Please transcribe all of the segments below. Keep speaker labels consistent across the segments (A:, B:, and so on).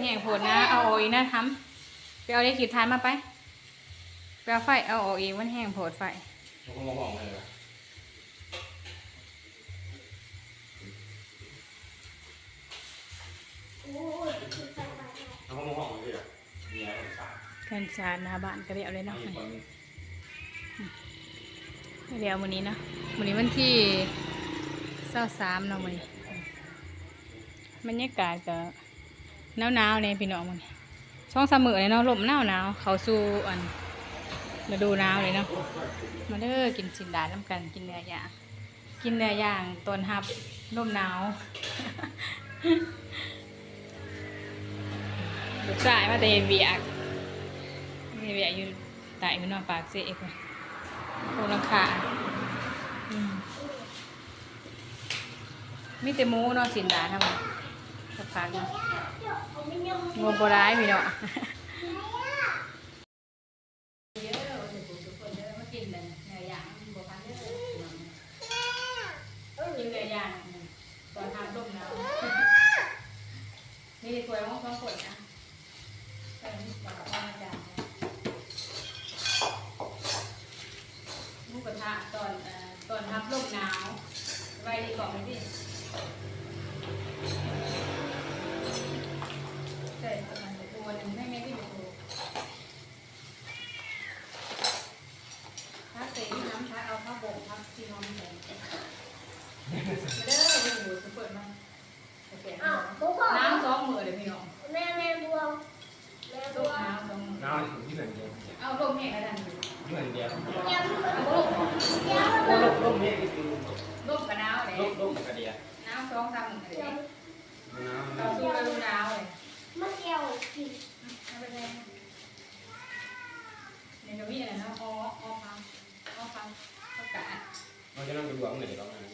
A: แห้งโผดนะ เอาออกอีกนะทำไปเอาได้ขีดทานมาไปไปเอาไฟเอาออกอีกมันแห้งโผดไฟ
B: เขาก็มองเลยว่ะเขาก็มองเลยอะมีอะไรสาม
A: กันชาหน้าบ้านก็เรียกเลยเนาะ
B: มีคน
A: เรียกวันนี้เนาะวันนี้วันที่เศร้าสามเนาะวันนี้บรรยากาศก็ หนาวหนาวเนี่ยพี่น้องมันช่องสมือเลยเนาะลมหนาวหนาวเขาสู่อันมาดูหนาวเลยเนาะมาเด้อกินสินดาน้ำกันกินเนื้อย่างกินเนื้อย่างตอนฮับลมหนาวลูกชายมาแต่เวียกมีเวียกอยู่ใต้พี่น้องปากเสกเลยโคลังคามมีแต่มูเนาะสินดาทำไม สักพักเนาะงงโบร้ายพี่เนาะกินเนื้อย่างบัวพันเด้อกินเนื้อย่างตอนทำต้มน้ำนี่ถ้วยมองสองคนนะใส่นี่ก่อนเอามาจานนะหมูกระทะตอนเอ่อตอนทำลมหนาวไว้ดีกล่องไปดิใส่ประมาณตัวหนึ่งไม่ไม่ที่อยู่ตัวถ้าเตะน้ำถ้าเอาผ้าโบกทับที่น้องแข็งมาเด้อไปดูสุด เปิดมันโอเค
C: อ้าวปุ๊บ
A: น้ำสองมือเดี๋ยวพี่น้อง
C: แม่แม่บัวแม่
A: ต้
C: บั
A: ม
C: ว
A: น้ำสองมือ
B: น้ำถึงที่หนึ่งเดียว
A: เอาลมแห้งกระดันอยู่
B: ที่หนึ่งเดียว
C: ยัง
A: เอาลม
C: ยัง
B: โอ้ลมลมนี่คือ
A: ลมกับน้ำเลย
B: ลมลมกระเดีย
A: น้ำสองสามมือเลย
B: น้ำ
A: เราสู้เราดูน้ำเลย
C: มันเกี่ยวกิน
A: เอาไปเลยเนี่ยก็มีอะไรนะอ้ออ้อฟังอ้อฟังอ้อกาศ
B: เราจะนั่งดูดวงไหนบ้าง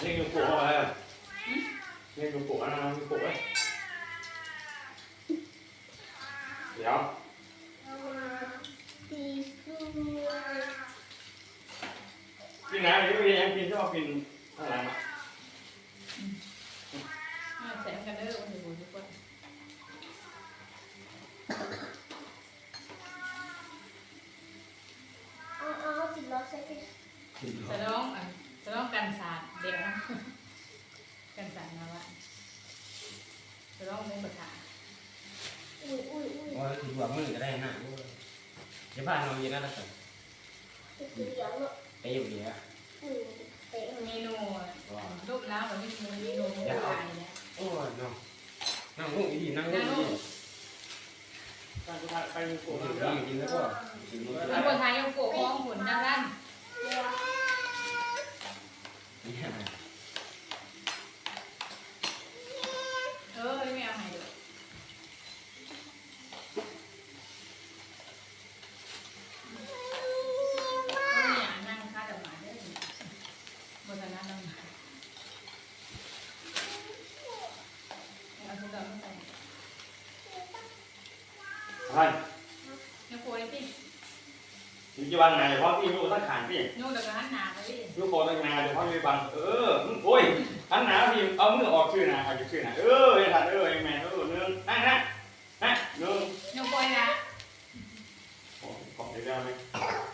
B: เนี่ยนี่คือปู่อะไรนี่คือปู่อะไรนะคือปู่เอ้ยเดี๋ยว
C: เอามาตีสู้
B: กินน้ำหรือกินยังกินชอบกินอะไรมา
A: เอาแสงกันเด้อโอ้โหทุกคน
C: เอาเอาสิล้อใส่ไป
A: จะร้องอะจะร้องกันสาดเดี๋ยวนะ กันสาดนะวะจะร้องมุ้งกระถา
C: อุ้ยอุ้ยอุ้ย
B: ว่าถือว่ามือก็ได้นะเดี๋ยวบ้านเราเย็นแล้วกัน
C: ตีเหลืองเนาะ
B: เตะอยู่เดียว
C: อืมเตะ
A: เมนูลูกน้ำแบบนี้เมนูหมูกระทะเนี่ย
B: โอ้ยน้องนั่งลงดีนั่งลงดีไปไปปู่กินกินแล้วก็กินมือ
A: แล้วคนไทยยังโกะมองหุ่นด้านด้าน
C: บัว
B: เนี่ย
A: เออไม่เอาให้ดูเนี่ยนั่งค่าดอกไม้ได้บนนั้นดอกไม้เอาทุกดอกไม่ใส่
B: ท่าน
A: ยังโกยพี่
B: อยู่ที่วันไหนเพราะพี่ลูกตั้งขานพี่
A: นู่นเดี๋ยวก็หันหน้าไปดิ
B: ลูกโตตั้งนานเดี๋ยวพ่อไม่บังเออโอ้ยหันหนาพี่เอามือออกชื่อนะเอาจากชื่อนะเออไอ้ท่านเออไอ้แม่เออเนื้อนั่งนะนะเนื้อ
A: ยังโกยนะ
B: ขอเดี๋ยวได้ไหม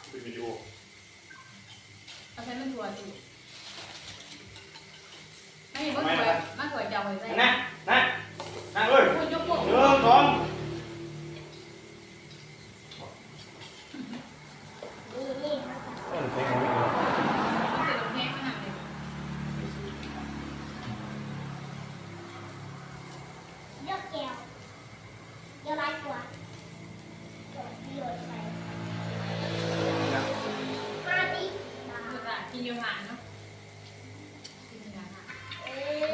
B: เป็นวิดีโอ
A: เอาใช้มันถั่วสิไม่เห็นว่าถั่วมันถั่วเจ้าเลยใส่
B: นะนะนั่งเลย
A: คุณยกโกะ
B: หนึ่งสอง
C: นี่นี่
B: เออเป็น
A: เสร็จแล้วแห้งมาหนักเลย
C: เลือกแก้วเดี๋ยวไล่กว่าเดี๋ยวเดี๋ยวใส่ห้าดิสาม
A: มันจะกินยูหานเนาะกินยูหาน
C: เอ้ย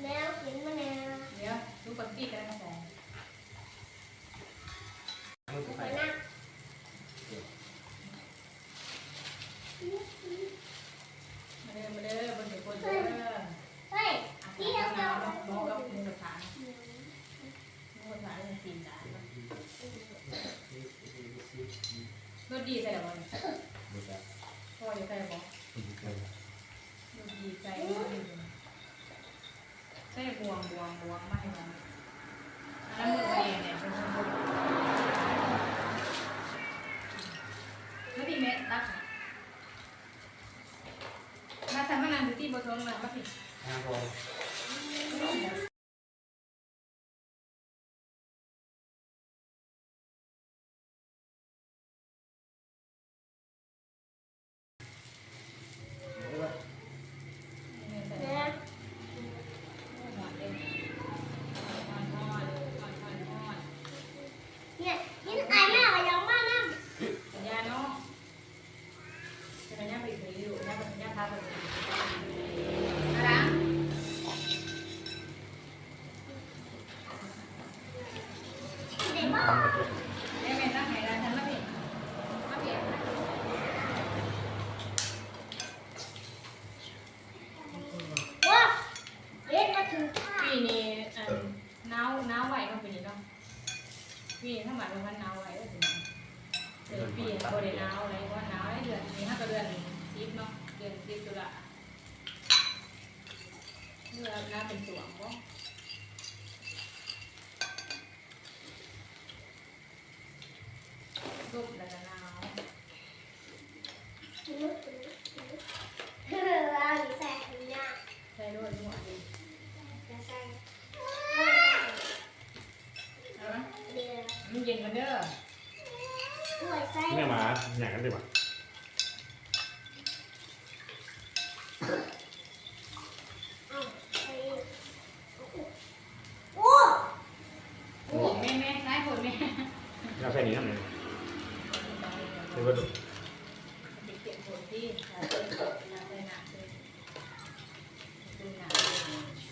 C: แมวกินมะนาว
A: เดี๋ยวดูปกติกันแล้วใส่
C: ไปนั่ง
A: มาเด้อมาเด้อบนเลยวคนเด้อ
C: เฮ้ย
A: อาหารน้ำน้ำน้ำกับมูกระทะมูกระทะเป็นสีดารสดีใส่หรอวะ พ่ อนปีโบเดหนาวอะไรว่าหนาวเดือนนี้ห้าก็เดือนสิบเนาะเดือนสิบตุลาเดือนน้าเป็นสวงก็สุกแล้วก็หนาว
C: เออเราใส่ถุงยาง
A: ใส่ด้วยหัวดี
C: จะใส่
A: เอาละ
C: เดี๋ยว
A: มันเย็นกันเด้อ
C: ถ้วยใส่
B: เนี่ยมา อย่างนั้นดีกว่า
C: เอาใส่โอ้
A: โอ้แม่แม่ใช้คนแม่
B: เราใส่นี้ทำไงเดี๋ยวดู
A: เด็กเก็บคนที่ใช้เป็นน้ำได้หนักเลยดูหนัก
B: อืมอืม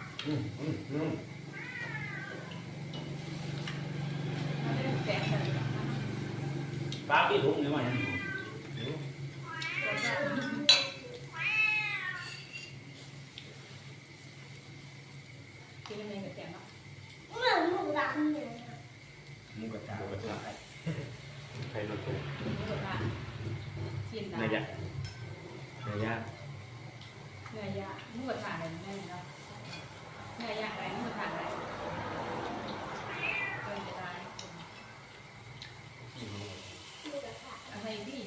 B: อืม
A: มันไม่ได้แฝงกัน
B: ปลาปีถุงนี่มาอย่าง
A: กินอะไรกับแกงเนาะ
C: เหมือนหมูดำเนี่ย
B: หมูกระทะหมูกระทะใครรถตู้
A: นี่แบบว่าชินดา
B: เนื้อย่างเนื้อย่าง
A: เนื้อย่างมือถ่านอะไรไม่เนาะ เนื้อย่างอะไรมือถ่านอะไรเกินไปได้
C: หมูกระทะ
A: อะไรที่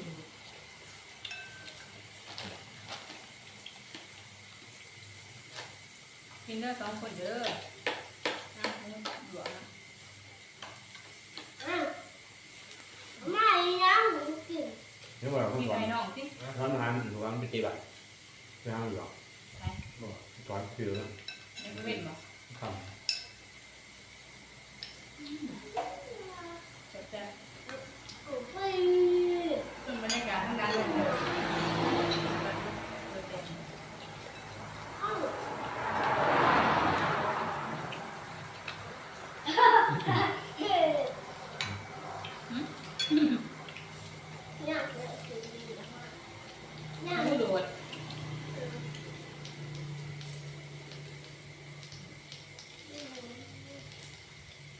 A: กินเด้อสองคนเด้อนะหลวงนะ
C: อ้าวไม่ยังหมูกิน
B: นี่ว่าคุณ
A: มี
B: ก่อน
A: ใครน้องสิ
B: ร้านอาหารหรือว่าไม่ตีแบบไปห้างอยู่หรอ
A: ใคร
B: บอกก่อนคือแล้ว
A: ยังไม่เป็นบ่
B: ท
A: แต่แต่
C: โอ้ย
A: ต้นบรรยากาศทั้งการลงเลย
C: อ้าวเฮ้ยเนี่ยเดี๋ยวกินดีมากเนี่ย
A: ผู้โดด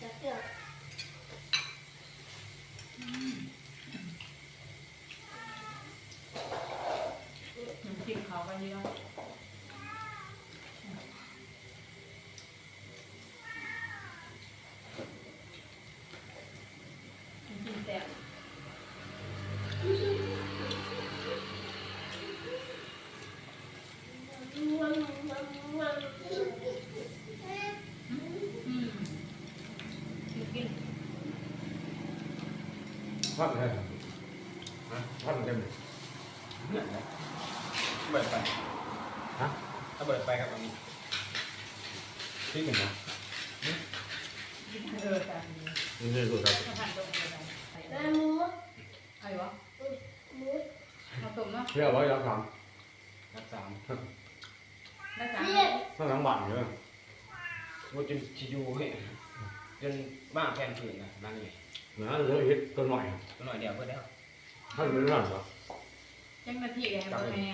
C: จะเกิด
A: กินเขากั
D: เบิดไป
B: ฮะ
D: ถ้าเบิดไปครับตรงนี้
B: ที่หนึ่งนะ
A: กินเออแต่
B: นี่คือสูตรครับ
A: ถ้าผ่านตรงไปใส่
C: แม่หมู
A: ไอ้วะ
C: หมู
A: มาตุ่มเนาะ
B: เรียกว่ายักษ์สาม
D: รักสาม
A: แล้วสาม
C: เรียก
B: ต้องหลังบ้านเยอะ
D: ว่าจนชิอยูเฮ้ยจนบ้าแพนผืนนะนั่นไง
B: นะเหลือเห็ดตัวหน่อย
D: ตัวหน่อยเดียวเพื่อแล้ว
B: ถ้าเป็นเรื่องเหรอ
A: จังนาทีเลยเบอร์แม่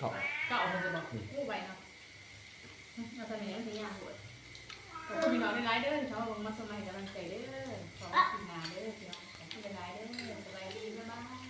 A: หืม
B: ต่อ
A: ก็เอาคนจะบอกกู้ไปเนาะเราตอนนี้มันจะยากหมดขอบคุณพี่น้องในไลน์เด้อที่เขามาสมัยกำลังใจเด้อขอบคุณนาเด้อพี่น้องขอบคุณในไลน์เด้อสบายดีบ๊ายบาย